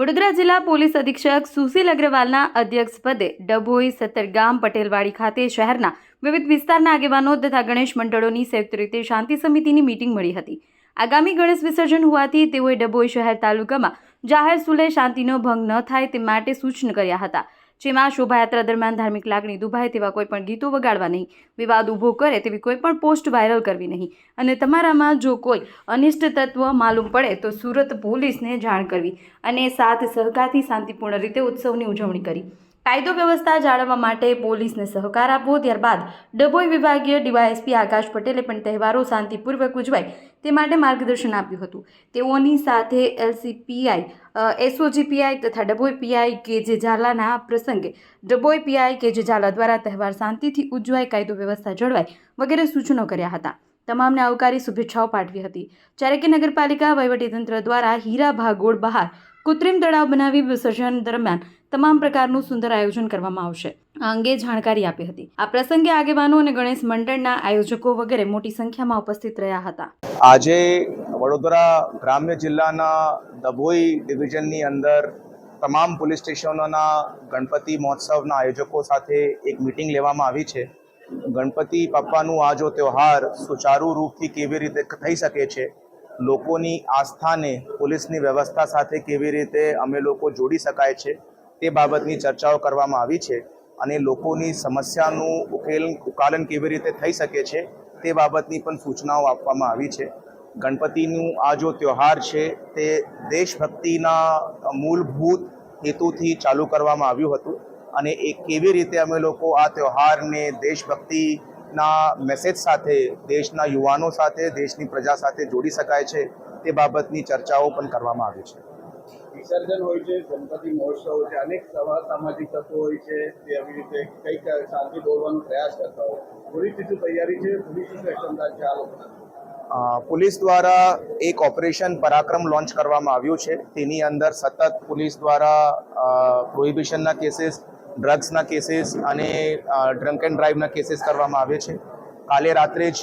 વડોદરા જિલ્લા પોલીસ અધિક્ષક સુશીલ અગ્રવાલના અધ્યક્ષપદે ડભોઈ સત્તરગામ પટેલવાડી ખાતે શહેરના વિવિધ વિસ્તારના આગેવાનો તથા ગણેશ મંડળોની સંયુક્ત રીતે શાંતિ સમિતિની મીટિંગ મળી હતી. આગામી ગણેશ વિસર્જન હોવાથી તેઓએ ડભોઈ શહેર તાલુકામાં જાહેર સુલે શાંતિનો ભંગ ન થાય તે માટે સૂચન કર્યા હતા. જેમાં શોભાયાત્રા દરમિયાન ધાર્મિક લાગણી દુભાય તેવા કોઈ પણ ગીતો વગાડવા નહીં. વિવાદ ઊભો કરે તેવી કોઈ પણ પોસ્ટ વાયરલ કરવી નહીં. અને તમારામાં જો કોઈ અનિષ્ટ તત્વ માલુમ પડે તો સુરત પોલીસને જાણ કરવી અને સાથ સહકારથી શાંતિપૂર્ણ રીતે ઉત્સવની ઉજવણી કરી. કાયદો વ્યવસ્થા જાળવવા માટે પોલીસને સહકાર આપવો, ત્યારબાદ ડભોઈ વિભાગીય ડીવાયએસપી આકાશ પટેલે પણ તહેવારો શાંતિપૂર્વક ઉજવાય તે માટે માર્ગદર્શન આપ્યું હતું. તેઓની સાથે એલસીપીઆઈ એસઓજીપીઆઈ તથા ડભોઈ પીઆઈ કે જે ઝાલાના પ્રસંગે ડભોઈ પીઆઈ કે જે ઝાલા દ્વારા તહેવાર શાંતિથી ઉજવાય, કાયદો વ્યવસ્થા જળવાય વગેરે સૂચનો કર્યા હતા. તમામને આવકારી શુભેચ્છાઓ પાઠવી હતી. જ્યારે કે નગરપાલિકા વહીવટીતંત્ર દ્વારા હીરા ભાગોળ બહાર કૃત્રિમ તળાવ બનાવી વિસર્જન દરમિયાન તમામ પ્રકારનું સુંદર આયોજન કરવામાં આવશે. આ અંગે જાણકારી આપી હતી. આ પ્રસંગે આગેવાનો અને ગણેશ મંડળના આયોજકો વગેરે મોટી સંખ્યામાં ઉપસ્થિત રહ્યા હતા. આજે વડોદરા ગ્રામ્ય જિલ્લાના દભોઈ ડિવિઝનની અંદર તમામ પોલીસ સ્ટેશનોના ગણપતિ મહોત્સવના આયોજકો સાથે એક મિટિંગ લેવામાં આવી છે. ગણપતિ બાપ્પાનું આ જો તહેવાર સુચારુ રૂપથી કેવી રીતે થઈ શકે છે લોકોની આસ્થાને પોલીસની વ્યવસ્થા સાથે કેવી રીતે અમે લોકો જોડી શકાય છે તે બાબતની ચર્ચાઓ કરવામાં આવી છે અને લોકોની સમસ્યાનું ઉકેલ, ઉકાલન કેવી રીતે થઈ શકે છે તે બાબતની પણ સૂચનાઓ આપવામાં આવી છે. ગણપતિનું આ જો તહેવાર છે તે દેશભક્તિના મૂળભૂત હેતુથી ચાલુ કરવામાં આવ્યું હતું અને એ કેવી રીતે અમે લોકો આ તહેવારને દેશભક્તિના મેસેજ સાથે દેશના યુવાનો સાથે દેશની પ્રજા સાથે જોડી શકાય છે તે બાબતની ચર્ચાઓ પણ કરવામાં આવી છે. વિસર્જન હોય છે ગણપતિ મહોત્સવ છે અનેક સવા સામાજિક તત્વો હોય છે તે આવી રીતે કંઈક શાંતિ દોરવાનો પ્રયાસ કરતા હોય. પોલીસની શું તૈયારી છે? પોલીસની શું એક્શનદાર છે આ પોલીસ દ્વારા એક ઓપરેશન પરાક્રમ લોન્ચ કરવામાં આવ્યું છે. તેની અંદર સતત પોલીસ દ્વારા પ્રોહિબિશનના કેસીસ ડ્રગ્સના કેસીસ અને ડ્રંક એન્ડ ડ્રાઈવના કેસીસ કરવામાં આવે છે. કાલે રાત્રે જ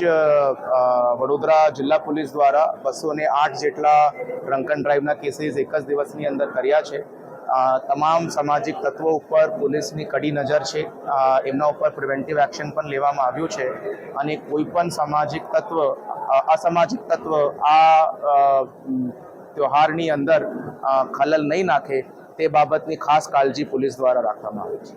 વડોદરા જિલ્લા પોલીસ દ્વારા બસો ને આઠ જેટલા ડ્રંક એન્ડ ડ્રાઈવના કેસીસ એક જ દિવસની અંદર કર્યા છે. તમામ સામાજિક તત્વો ઉપર પોલીસની કડી નજર છે. એમના ઉપર પ્રિવેન્ટિવ એક્શન પણ લેવામાં આવ્યું છે. અને કોઈ પણ સામાજિક તત્વ અસામાજિક તત્વ આ ત્યોહારની અંદર ખલલ નહીં નાખે તે બાબતની ખાસ કાળજી પોલીસ દ્વારા રાખવામાં આવે છે.